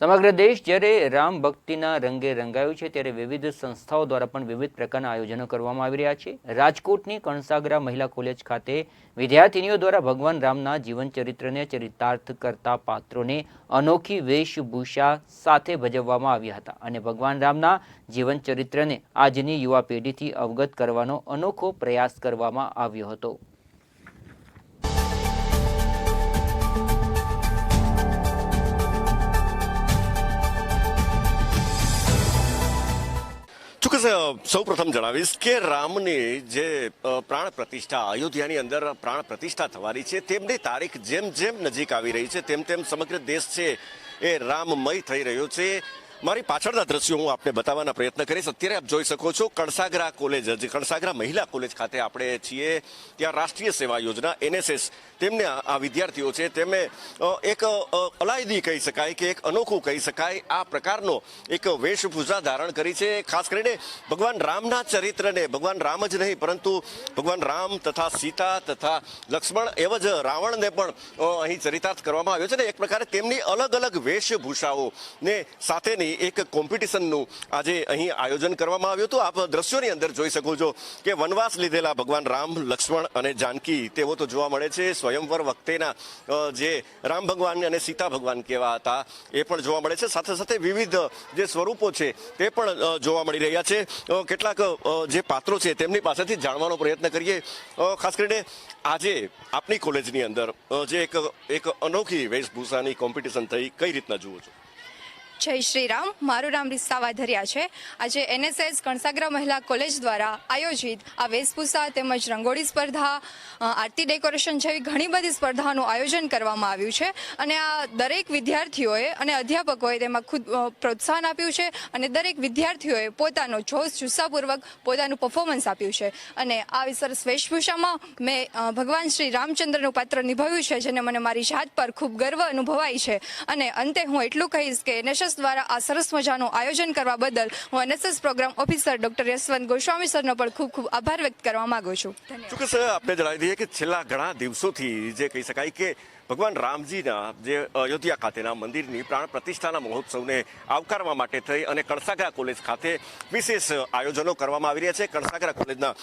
સમગ્ર દેશ જ્યારે રામ ભક્તિના રંગે રંગાયું છે, ત્યારે વિવિધ સંસ્થાઓ દ્વારા પણ વિવિધ પ્રકારના આયોજનો કરવામાં આવી રહ્યા છે. રાજકોટની કણસાગરા મહિલા કોલેજ ખાતે વિદ્યાર્થીનીઓ દ્વારા ભગવાન રામના જીવન ચરિત્રને ચરિતાર્થ કરતા પાત્રોને અનોખી વેશભૂષા સાથે ભજવવામાં આવ્યા હતા અને ભગવાન રામના જીવન ચરિત્રને આજની યુવા પેઢીથી અવગત કરવાનો અનોખો પ્રયાસ કરવામાં આવ્યો હતો. ચોક્કસ સૌ પ્રથમ જણાવીશ કે રામની જે પ્રાણ પ્રતિષ્ઠા, અયોધ્યાની અંદર પ્રાણ પ્રતિષ્ઠા થવાની છે, તેમની તારીખ જેમ જેમ નજીક આવી રહી છે, તેમ તેમ સમગ્ર દેશ છે એ રામમય થઈ રહ્યો છે. મારી પાછળના દ્રશ્યો હું આપને બતાવવાના પ્રયત્ન કરીશ. અત્યારે આપ જોઈ શકો છો કણસાગરા કોલેજ, જે કણસાગરા મહિલા કોલેજ ખાતે આપણે છીએ. ત્યાં રાષ્ટ્રીય સેવા યોજના, એનએસએસ. તેમને આ વિદ્યાર્થીઓ છે, તેમને એક અલાયદી કહી શકાય કે એક અનોખું કહી શકાય. આ પ્રકારનો એક વેશભૂષા ધારણ કરી છે. ખાસ કરીને ભગવાન રામના ચરિત્રને, ભગવાન રામ જ નહીં, પરંતુ ભગવાન રામ તથા સીતા તથા લક્ષ્મણ એવા જ રાવણને પણ અહીં ચરિતાર્થ કરવામાં આવ્યો છે ને એક પ્રકારે તેમની અલગ અલગ વેશભૂષાઓને સાથેની એક કોમ્પિટિશનનું આજે અહીં આયોજન કરવામાં આવ્યું હતું. આપ દ્રશ્યોની અંદર જોઈ શકો છો કે વનવાસ લીધેલા ભગવાન રામ, લક્ષ્મણ અને જાનકી, તેઓ તો જોવા મળે છે. સ્વયંવર વખતેના જે રામ ભગવાન અને સીતા ભગવાન કેવા હતા, એ પણ જોવા મળે છે. સાથે સાથે વિવિધ, જે સ્વરૂપો છે, તે પણ જોવા મળી રહ્યા છે. કેટલાક જે પાત્રો છે, તેમની પાસેથી જાણવાનો પ્રયત્ન કરીએ. ખાસ કરીને આજે આપની કોલેજની અંદર જે એક એક અનોખી વેશભૂષાની કોમ્પિટિશન થઈ, કઈ રીતના જુઓ છો? જય શ્રી રામ. મારું નામ રિસ્તા વાધરિયા છે. આજે એનએસએસ કણસાગરા મહિલા કોલેજ દ્વારા આયોજિત આ વેશભૂષા તેમજ રંગોળી સ્પર્ધા આરતી ડેકોરેશન જેવી ઘણી બધી સ્પર્ધાનું આયોજન કરવામાં આવ્યું છે. અને આ દરેક વિદ્યાર્થીઓએ અને અધ્યાપકોએ તેમાં ખુદ પ્રોત્સાહન આપ્યું છે અને દરેક વિદ્યાર્થીઓએ પોતાનો જોશ જુસ્સાપૂર્વક પોતાનું પરફોર્મન્સ આપ્યું છે. અને આવી સરસ વેશભૂષામાં મેં ભગવાન શ્રી રામચંદ્રનું પાત્ર નિભાવ્યું છે, જેને મને મારી જાત પર ખૂબ ગર્વ અનુભવાય છે. અને અંતે હું એટલું કહીશ કે એનએસએસ દ્વારા આ સરસ મજાનું આયોજન કરવા બદલ હું NSS programme officer doctor Yashwant Goswami સરનો પણ ખૂબ ખૂબ આભાર વ્યક્ત કરવા માંગુ છું. આપણે જણાવી દઈએ કે છેલ્લા ઘણા દિવસોથી જે કહી શકાય કે ભગવાન રામજીના જે અયોધ્યા ખાતેના મંદિરની પ્રાણ પ્રતિષ્ઠાના મહોત્સવને આવકારવા માટે થઈ અને કણસાગરા કોલેજ ખાતે વિશેષ આયોજનો કરવામાં આવી રહ્યા છે. કણસાગરા કોલેજના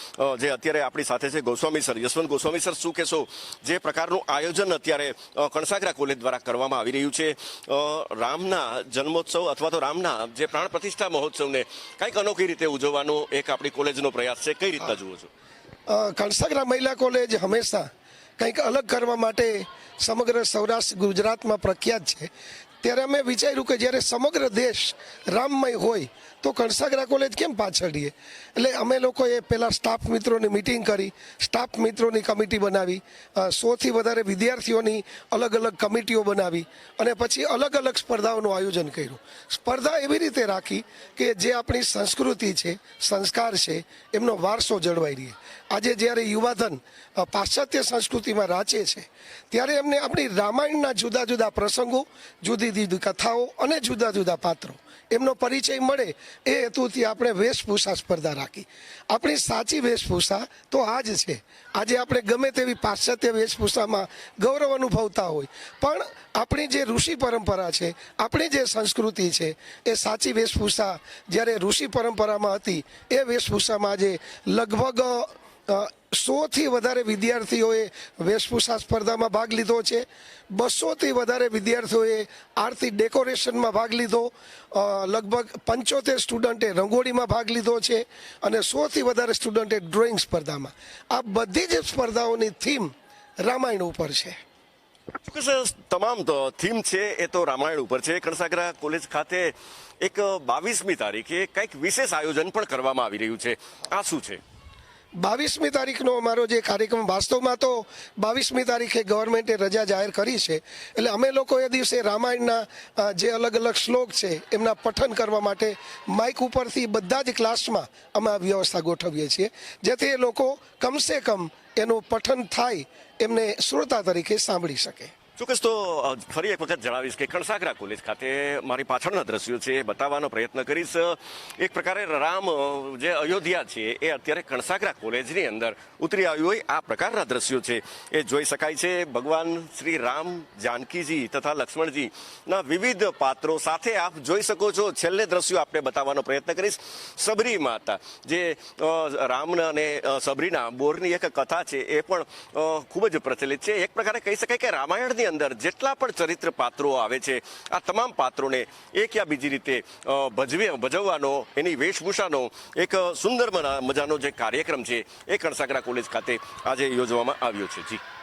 જે અત્યારે આપણી સાથે છે ગોસ્વામી સર, યશવંત ગોસ્વામી સર, શું કહેશો? જે પ્રકારનું આયોજન અત્યારે કણસાગરા કોલેજ દ્વારા કરવામાં આવી રહ્યું છે. રામના જન્મોત્સવ અથવા તો રામના જે પ્રાણ પ્રતિષ્ઠા મહોત્સવને કંઈક અનોખી રીતે ઉજવવાનો એક આપણી કોલેજનો પ્રયાસ છે. કઈ રીતના જુઓ છો? કણસાગરા મહિલા કોલેજ હંમેશા કંઈક અલગ કરવા માટે સમગ્ર સૌરાષ્ટ્ર ગુજરાતમાં પ્રખ્યાત છે. ત્યારે અમે વિચાર્યું કે જ્યારે સમગ્ર દેશ રામમય હોય, તો કણસાગરા કોલેજ કેમ પાછળ રહીએ? એટલે અમે લોકોએ પહેલાં સ્ટાફ મિત્રોની મિટિંગ કરી, સ્ટાફ મિત્રોની કમિટી બનાવી સોથી વધારે વિદ્યાર્થીઓની અલગ અલગ કમિટીઓ બનાવી, અને પછી અલગ અલગ સ્પર્ધાઓનું આયોજન કર્યું. સ્પર્ધા એવી રીતે રાખી કે જે આપણી સંસ્કૃતિ છે, સંસ્કાર છે, એમનો વારસો જળવાઈ રહે. આજે જ્યારે યુવાધન પાશ્ચાત્ય સંસ્કૃતિમાં રાચે છે, ત્યારે એમને આપણી રામાયણના જુદા જુદા પ્રસંગો, જુદી જુદી કથાઓ અને જુદા જુદા પાત્રો, એમનો પરિચય મળે એ હેતુથી આપણે વેશભૂષા સ્પર્ધા રાખી. આપણી સાચી વેશભૂષા તો આ જ છે. આજે આપણે ગમે તેવી પાશ્ચાત્ય વેશભૂષામાં ગૌરવ અનુભવતા હોય, પણ આપણી જે ઋષિ પરંપરા છે, આપણી જે સંસ્કૃતિ છે, એ સાચી વેશભૂષા જ્યારે ઋષિ પરંપરામાં હતી, એ વેશભૂષામાં આજે લગભગ સોથી વધારે વિદ્યાર્થીઓએ વેશભૂષા સ્પર્ધામાં ભાગ લીધો છે. બસોથી વધારે વિદ્યાર્થીઓએ આરતી ડેકોરેશનમાં ભાગ લીધો. લગભગ પંચોતેર સ્ટુડન્ટે રંગોળીમાં ભાગ લીધો છે અને સોથી વધારે સ્ટુડન્ટે ડ્રોઈંગ સ્પર્ધામાં. આ બધી જ સ્પર્ધાઓની થીમ રામાયણ ઉપર છે. તમામ થીમ છે એ તો રામાયણ ઉપર છે. કણસાગરા કોલેજ ખાતે એક બાવીસમી તારીખે કંઈક વિશેષ આયોજન પણ કરવામાં આવી રહ્યું છે. આ શું છે? બાવીસમી તારીખનો અમારો જે કાર્યક્રમ, વાસ્તવમાં તો બાવીસમી તારીખે ગવર્મેન્ટે રજા જાહેર કરી છે. એટલે અમે લોકો એ દિવસે રામાયણના જે અલગ અલગ શ્લોક છે, એમના પઠન કરવા માટે માઇક ઉપરથી બધા જ ક્લાસમાં અમે આ વ્યવસ્થા ગોઠવીએ છીએ. જેથી એ લોકો કમસે કમ એનું પઠન થાય, એમને શ્રોતા તરીકે સાંભળી શકે. ચોક્કસ તો ફરી એક વખત જણાવીશ કે કણસાગરા કોલેજ ખાતે મારી પાછળના દ્રશ્યો છે, બતાવવાનો પ્રયત્ન કરીશ. એક પ્રકારે રામ જે અયોધ્યા છે, એ અત્યારે કણસાગરા કોલેજની અંદર ઉતરી આવ્યું હોય. આ પ્રકારના દ્રશ્યો છે, એ જોઈ શકાય છે. ભગવાન શ્રી રામ જાનકીજી તથા લક્ષ્મણજી ના વિવિધ પાત્રો સાથે આપ જોઈ શકો છો. છેલ્લે દ્રશ્યો આપણે બતાવવાનો પ્રયત્ન કરીશ. સબરી માતા, જે રામના અને સબરીના બોરની એક કથા છે, એ પણ ખૂબ જ પ્રચલિત છે. એક પ્રકારે કહી શકાય કે રામાયણની અંદર જેટલા પણ ચરિત્ર પાત્રો આવે છે, આ તમામ પાત્રોને એક યા બીજી રીતે ભજવે, ભજવવાનો, એની વેશભૂષાનો એક સુંદર મજાનો જે કાર્યક્રમ છે એ કણસાગરા કોલેજ ખાતે આજે યોજવામાં આવ્યો છે. જી.